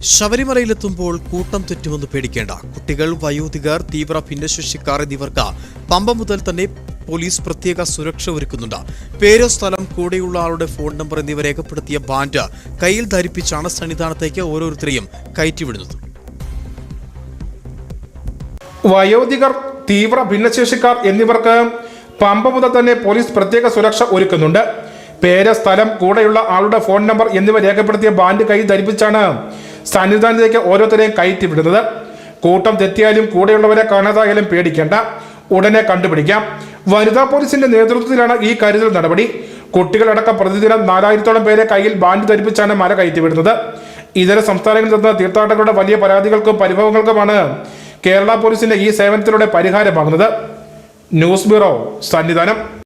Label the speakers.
Speaker 1: ശബരിമലയിലെത്തുമ്പോൾ കൂട്ടം തെറ്റുമെന്ന് പേടിക്കേണ്ട കുട്ടികൾ വയോധികർ തീവ്ര ഭിന്നശേഷിക്കാർ എന്നിവർക്ക് പമ്പ മുതൽ തന്നെ പോലീസ് പ്രത്യേക സുരക്ഷ ഒരുക്കുന്നുണ്ട്. പേര് സ്ഥലം കൂടെയുള്ള ആളുടെ ഫോൺ നമ്പർ എന്നിവ രേഖപ്പെടുത്തിയ ബാൻഡ് കയ്യിൽ ധരിപ്പിച്ചാണ് സന്നിധാനത്തേക്ക് ഓരോരുത്തരെയും കയറ്റിവിടുന്നത്.
Speaker 2: വയോധികർ തീവ്ര ഭിന്നശേഷിക്കാർ എന്നിവർക്ക് പമ്പ മുതൽ തന്നെ പോലീസ് പ്രത്യേക സുരക്ഷ ഒരുക്കുന്നുണ്ട്. പേര് സ്ഥലം കൂടെയുള്ള ആളുടെ ഫോൺ നമ്പർ എന്നിവ രേഖപ്പെടുത്തിയ ബാൻഡ് കൈ ധരിപ്പിച്ചാണ് സന്നിധാനത്തേക്ക് ഓരോരുത്തരെയും കയറ്റി വിടുന്നത്. കൂട്ടം തെറ്റിയാലും കൂടെയുള്ളവരെ കാണാതായാലും പേടിക്കേണ്ട. ഉടനെ കണ്ടുപിടിക്കാം. വനിതാ പോലീസിന്റെ നേതൃത്വത്തിലാണ് ഈ കരുതൽ നടപടി. കുട്ടികളടക്കം പ്രതിദിനം നാലായിരത്തോളം പേരെ കയ്യിൽ ബാൻഡ് ധരിപ്പിച്ചാണ് മല കയറ്റിവിടുന്നത് ഇതര സംസ്ഥാനങ്ങളിൽ നിന്ന് തീർത്ഥാടകരുടെ വലിയ പരാതികൾക്കും പരിഭവങ്ങൾക്കുമാണ് കേരള പോലീസിന്റെ ഈ സേവനത്തിലൂടെ പരിഹാരമാകുന്നത്. News bureau Sannidhanam.